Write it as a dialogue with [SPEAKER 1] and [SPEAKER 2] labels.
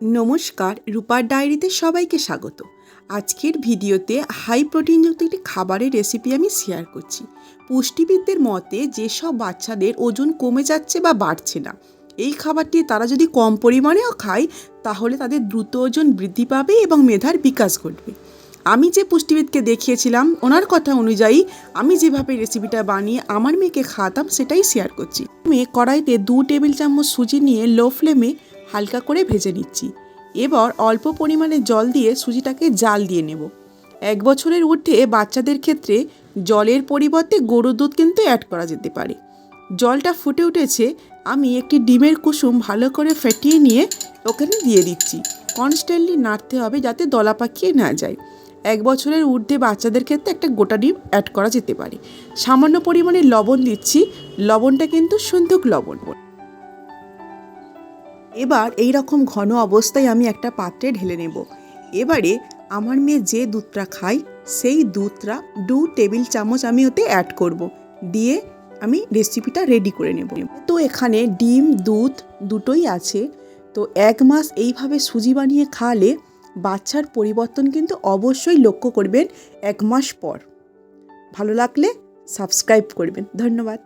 [SPEAKER 1] নমস্কার, রূপার ডায়েরিতে সবাইকে স্বাগত। আজকের ভিডিওতে হাই প্রোটিনযুক্ত একটি খাবারের রেসিপি আমি শেয়ার করছি। পুষ্টিবিদদের মতে যেসব বাচ্চাদের ওজন কমে যাচ্ছে বা বাড়ছে না, এই খাবারটি তারা যদি কম পরিমাণেও খায়, তাহলে তাদের দ্রুত ওজন বৃদ্ধি পাবে এবং মেধার বিকাশ ঘটবে। আমি যে পুষ্টিবিদকে দেখিয়েছিলাম, ওনার কথা অনুযায়ী আমি যেভাবে রেসিপিটা বানিয়ে আমার মেয়েকে খাওয়াতাম, সেটাই শেয়ার করছি। মেয়ে কড়াইতে দু টেবিল চামচ সুজি নিয়ে লো ফ্লেমে হালকা করে ভেজে নিচ্ছি। এবার অল্প পরিমাণে জল দিয়ে সুজিটাকে জাল দিয়ে নেব। এক বছরের ঊর্ধ্বে বাচ্চাদের ক্ষেত্রে জলের পরিবর্তে গরুর দুধ কিন্তু অ্যাড করা যেতে পারে। জলটা ফুটে উঠেছে, আমি একটি ডিমের কুসুম ভালো করে ফেটিয়ে নিয়ে ওখানে দিয়ে দিচ্ছি। কনস্ট্যান্টলি নাড়তে হবে যাতে দলা পাকিয়ে না যায়। এক বছরের ঊর্ধ্বে বাচ্চাদের ক্ষেত্রে একটা গোটা ডিম অ্যাড করা যেতে পারে। সামান্য পরিমাণে লবণ দিচ্ছি, লবণটা কিন্তু সুন্দর লবণ এবার এই রকম ঘন অবস্থায় আমি একটা পাত্রে ঢেলে নেব। এবারে আমার মেয়ে যে দুধটা খায়, সেই দুধটা দু টেবিল চামচ আমি ওতে অ্যাড করব। দিয়ে আমি রেসিপিটা রেডি করে নেব। তো এখানে ডিম, দুধ দুটোই আছে। তো এক মাস এইভাবে সুজি বানিয়ে খাওয়ালে বাচ্চার পরিবর্তন কিন্তু অবশ্যই লক্ষ্য করবেন এক মাস পর। ভালো লাগলে সাবস্ক্রাইব করবেন। ধন্যবাদ।